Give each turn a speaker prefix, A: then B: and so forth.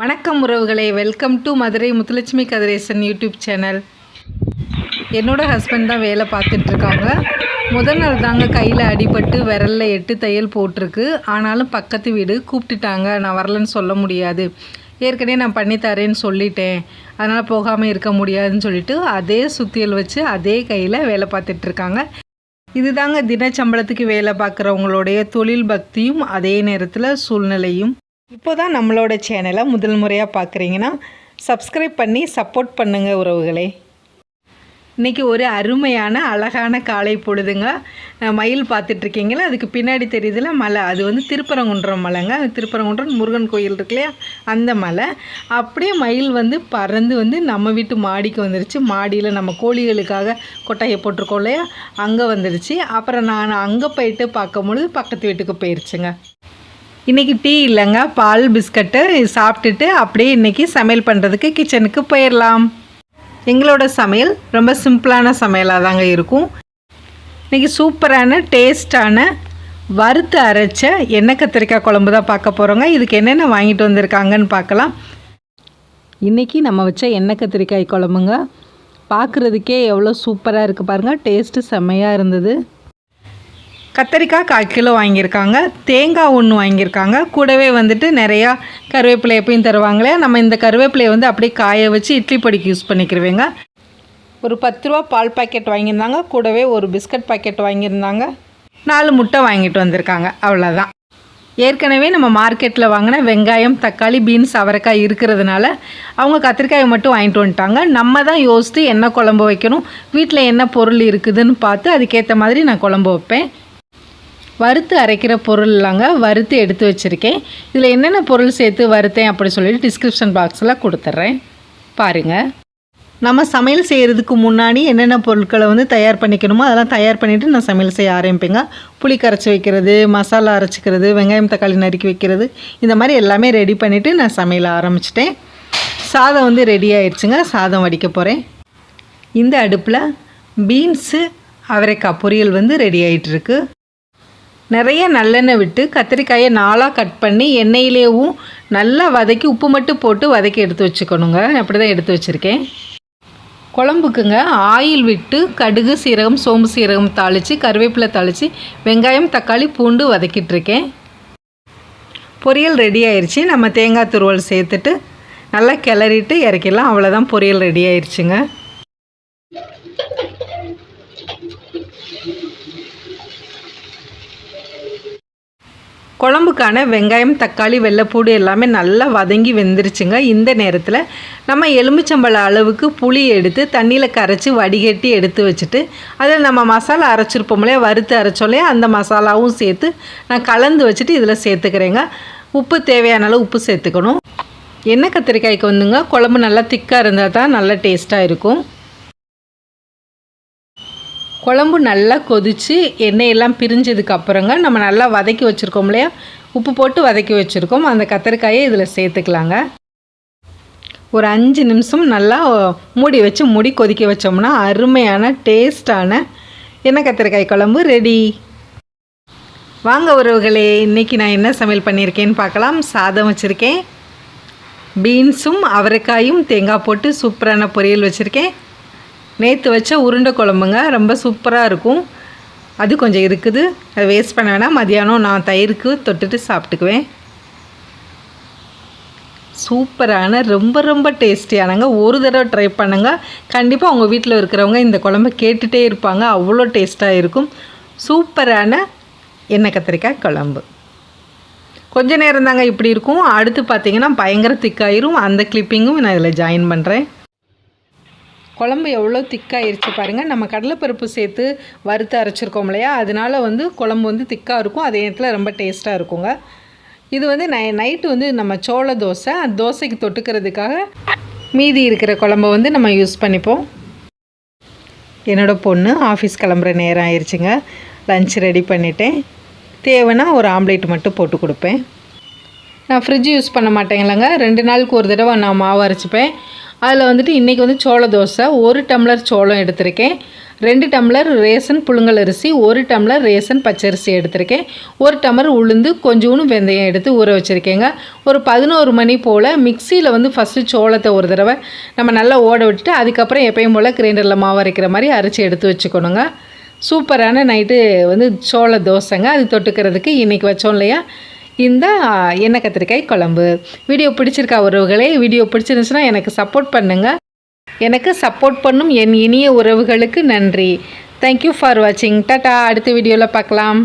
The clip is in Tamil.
A: வணக்கம் உறவுகளே. Welcome to Madurai Muthulakshmi Kathiresan YouTube channel. என்னோட ஹஸ்பண்ட் தான் வேலை பார்த்துட்ருக்காங்க முதல் நாள் தாங்க கையில் அடிபட்டு விரலில் எட்டு தையல் போட்டிருக்கு. ஆனாலும் பக்கத்து வீடு கூப்பிட்டுட்டாங்க. நான் வரலன்னு சொல்ல முடியாது. ஏற்கனவே நான் பண்ணித்தரேன்னு சொல்லிட்டேன். அதனால் போகாமல் இருக்க முடியாதுன்னு சொல்லிட்டு அதே சுத்தியல் வச்சு அதே கையில் வேலை பார்த்துட்ருக்காங்க இதுதாங்க தினச்சம்பளத்துக்கு வேலை பார்க்குறவங்களுடைய தொழில் பக்தியும் அதே நேரத்தில் சூழ்நிலையும். இப்போ தான் நம்மளோட சேனலை முதல் முறையாக பார்க்குறீங்கன்னா சப்ஸ்கிரைப் பண்ணி சப்போர்ட் பண்ணுங்க உறவுகளே. இன்றைக்கி ஒரு அருமையான அழகான காலை பொழுதுங்க. மயில் பார்த்துட்ருக்கீங்களா அதுக்கு பின்னாடி தெரியுதுல மலை. அது வந்து திருப்பரங்குன்றம் மலைங்க. திருப்பரங்குன்றம் முருகன் கோயில் இருக்கு இல்லையா? அந்த மலை. அப்படியே மயில் வந்து பறந்து வந்து நம்ம வீட்டு மாடிக்கு வந்துருச்சு. மாடியில் நம்ம கோழிகளுக்காக கொட்டாயை போட்டிருக்கோம் இல்லையா? அங்கே வந்துருச்சு. அப்புறம் நான் அங்கே போயிட்டு பார்க்கும்பொழுது பக்கத்து வீட்டுக்கு போயிருச்சுங்க. இன்றைக்கி டீ இல்லைங்க பால் பிஸ்கட்டு சாப்பிட்டுட்டு அப்படியே இன்றைக்கி சமையல் பண்ணுறதுக்கு கிச்சனுக்கு போயிடலாம். எங்களோட சமையல் ரொம்ப சிம்பிளான சமையலாக தாங்க இருக்கும். இன்றைக்கி சூப்பரான டேஸ்டான வறுத்து அரைச்ச எண்ணெய் கத்திரிக்காய் குழம்பு தான் பார்க்க போகிறோங்க இதுக்கு என்னென்ன வாங்கிட்டு வந்திருக்காங்கன்னு பார்க்கலாம். இன்றைக்கி நம்ம வச்ச எண்ணெய் கத்திரிக்காய் குழம்புங்க. பார்க்குறதுக்கே எவ்வளோ சூப்பராக இருக்குது பாருங்கள் டேஸ்ட்டு செம்மையாக இருந்தது. கத்தரிக்காய் கால் கிலோ வாங்கியிருக்காங்க தேங்காய் ஒன்று வாங்கியிருக்காங்க. கூடவே வந்துட்டு நிறையா கருவேப்பிலை எப்பயும் தருவாங்களே நம்ம இந்த கருவேப்பிலையை வந்து அப்படியே காய வச்சு இட்லி பொடிக்கு யூஸ் பண்ணிக்கிறவேங்க ஒரு பத்து ரூபா பால் பாக்கெட் வாங்கியிருந்தாங்க கூடவே ஒரு பிஸ்கட் பாக்கெட் வாங்கியிருந்தாங்க. நாலு முட்டை வாங்கிட்டு வந்திருக்காங்க அவ்வளோதான் ஏற்கனவே நம்ம மார்க்கெட்டில் வாங்கின வெங்காயம் தக்காளி பீன்ஸ் அவரைக்காய் இருக்கிறதுனால அவங்க கத்திரிக்காயை மட்டும் வாங்கிட்டு வந்துட்டாங்க. நம்ம தான் யோசித்து என்ன குழம்பு வைக்கணும் வீட்டில் என்ன பொருள் இருக்குதுன்னு பார்த்து அதுக்கேற்ற மாதிரி நான் குழம்பு வைப்பேன். வறுத்து அரைக்கிற பொருள்லாங்க வறுத்து எடுத்து வச்சுருக்கேன். இதில் என்னென்ன பொருள் சேர்த்து வறுத்தேன் அப்படி சொல்லிட்டு டிஸ்கிரிப்ஷன் பாக்ஸில் கொடுத்துட்றேன் பாருங்கள் நம்ம சமையல் செய்கிறதுக்கு முன்னாடி என்னென்ன பொருட்களை வந்து தயார் பண்ணிக்கணுமோ அதெல்லாம் தயார் பண்ணிவிட்டு நான் சமையல் செய்ய ஆரம்பிப்பேங்க. புளி கரைச்சி வைக்கிறது மசாலா அரைச்சிக்கிறது வெங்காயம் தக்காளி நறுக்கி வைக்கிறது இந்த மாதிரி எல்லாமே ரெடி பண்ணிவிட்டு நான் சமையல் ஆரம்பிச்சிட்டேன். சாதம் வந்து ரெடி ஆயிடுச்சுங்க. சாதம் வடிக்க போகிறேன் இந்த அடுப்பில் பீன்ஸு அவரைக்காய் பொரியல் வந்து ரெடி ஆகிட்டுருக்கு நிறைய நல்லெண்ணெய் விட்டு கத்திரிக்காயை நாளாக கட் பண்ணி எண்ணெயிலேயும் நல்லா வதக்கி உப்பு மட்டும் போட்டு வதக்கி எடுத்து வச்சுக்கணுங்க. அப்படி தான் எடுத்து வச்சுருக்கேன். குழம்புக்குங்க ஆயில் விட்டு கடுகு சீரகம் சோம்பு சீரகம் தாளித்து கருவேப்பிலை தாளித்து வெங்காயம் தக்காளி பூண்டு வதக்கிட்டு இருக்கேன் பொரியல் ரெடி ஆயிடுச்சு நம்ம தேங்காய் துருவல் சேர்த்துட்டு நல்லா கிளறிட்டு இறக்கிடலாம். அவ்வளோதான் பொரியல் ரெடி ஆயிடுச்சுங்க குழம்புக்கான வெங்காயம் தக்காளி வெள்ளைப்பூடு எல்லாமே நல்லா வதங்கி வெந்துருச்சுங்க. இந்த நேரத்தில் நம்ம எலுமிச்சம்பழ அளவுக்கு புளி எடுத்து தண்ணியில் கரைச்சி வடிகட்டி எடுத்து வச்சுட்டு அதில் நம்ம மசாலா அரைச்சிருப்போம்லையே வறுத்து அரைச்சோலையே அந்த மசாலாவும் சேர்த்து நான் கலந்து வச்சுட்டு இதில் சேர்த்துக்கிறேங்க. உப்பு தேவையான அளவு உப்பு சேர்த்துக்கணும். எண்ணெய் கத்திரிக்காய்க்கு வந்துங்க. குழம்பு நல்லா திக்காக இருந்தால் தான் நல்லா டேஸ்ட்டாக இருக்கும். குழம்பு நல்லா கொதித்து எண்ணெயெல்லாம் பிரிஞ்சதுக்கு அப்புறங்க நம்ம நல்லா வதக்கி வச்சுருக்கோம் இல்லையா? உப்பு போட்டு வதக்கி வச்சுருக்கோம். அந்த கத்திரிக்காயை இதில் சேர்த்துக்கலாங்க. ஒரு அஞ்சு நிமிஷம் நல்லா மூடி வச்சு மூடி கொதிக்க வச்சோம்னா அருமையான டேஸ்டான எண்ணெய் கத்திரிக்காய் குழம்பு ரெடி வாங்க உறவுகளே இன்றைக்கி நான் என்ன சமையல் பண்ணியிருக்கேன்னு பார்க்கலாம். சாதம் வச்சுருக்கேன். பீன்ஸும் அவரைக்காயும் தேங்காய் போட்டு சூப்பரான பொரியல் வச்சுருக்கேன். நேற்று வச்ச உருண்டை குழம்புங்க ரொம்ப சூப்பராக இருக்கும். அது கொஞ்சம் இருக்குது. அதை வேஸ்ட் பண்ண வேணாம். மதியானம் நான் தயிருக்கு தொட்டுட்டு சாப்பிட்டுக்குவேன். சூப்பரான ரொம்ப ரொம்ப டேஸ்டியானங்க. ஒரு தடவை ட்ரை பண்ணுங்க. கண்டிப்பாக உங்கள் வீட்டில் இருக்கிறவங்க இந்த குழம்பு கேட்டுகிட்டே இருப்பாங்க. அவ்வளோ டேஸ்ட்டாக இருக்கும். சூப்பரான எண்ணெய் கத்திரிக்காய் குழம்பு. கொஞ்ச நேரம் தாங்க இப்படி இருக்கும். அடுத்து பார்த்தீங்கன்னா பயங்கர திக்காயிரும் அந்த கிளிப்பிங்கும் நான் இதில் ஜாயின் பண்ணுறேன் குழம்பு எவ்வளோ திக்காயிருச்சு பாருங்கள் நம்ம கடலைப்பருப்பு சேர்த்து வறுத்து அரைச்சிருக்கோம் இல்லையா? அதனால வந்து குழம்பு வந்து திக்காக இருக்கும். அதே நேரத்தில் ரொம்ப டேஸ்ட்டாக இருக்குங்க. இது வந்து நை நைட்டு வந்து நம்ம சோள தோசை அந்த தோசைக்கு தொட்டுக்கிறதுக்காக மீதி இருக்கிற குழம்ப வந்து நம்ம யூஸ் பண்ணிப்போம். என்னோடய பொண்ணு ஆஃபீஸ் கிளம்புற நேரம் ஆயிடுச்சுங்க லஞ்ச் ரெடி பண்ணிட்டேன். தேவைன்னா ஒரு ஆம்லேட் மட்டும் போட்டு கொடுப்பேன். நான் ஃப்ரிட்ஜ் யூஸ் பண்ண மாட்டேங்களங்க ரெண்டு நாளுக்கு ஒரு தடவை நான் மாவு அரைச்சிப்பேன். அதில் வந்துட்டு இன்றைக்கி வந்து சோள தோசை ஒரு டம்ளர் சோளம் எடுத்திருக்கேன். ரெண்டு டம்ளர் ரேசன் புழுங்கல் அரிசி ஒரு டம்ளர் ரேசன் பச்சரிசி எடுத்திருக்கேன். ஒரு டம்ளர் உளுந்து கொஞ்சோண்டு வெந்தயம் எடுத்து ஊற வச்சுருக்கேங்க. ஒரு பதினோரு மணி போல் மிக்சியில் வந்து ஃபஸ்ட்டு சோளத்தை ஒரு தடவை நம்ம நல்லா ஓட விட்டுட்டு அதுக்கப்புறம் எப்பயும் போல் கிரைண்டரில் மாவு அரைக்கிற மாதிரி அரைச்சி எடுத்து வச்சுக்கணுங்க. சூப்பரான நைட்டு வந்து சோள தோசைங்க. அது தொட்டுக்கிறதுக்கு இன்றைக்கி வச்சோம் இல்லையா? இந்த எண்ணெய் கத்திரிக்காய் குழம்பு. வீடியோ பிடிச்சிருக்கா உறவுகளே? வீடியோ பிடிச்சிருந்துச்சுன்னா எனக்கு சப்போர்ட் பண்ணுங்கள் எனக்கு சப்போர்ட் பண்ணும் என் இனிய உறவுகளுக்கு நன்றி. தேங்க்யூ ஃபார் வாட்சிங் டாட்டா அடுத்த வீடியோவில் பார்க்கலாம்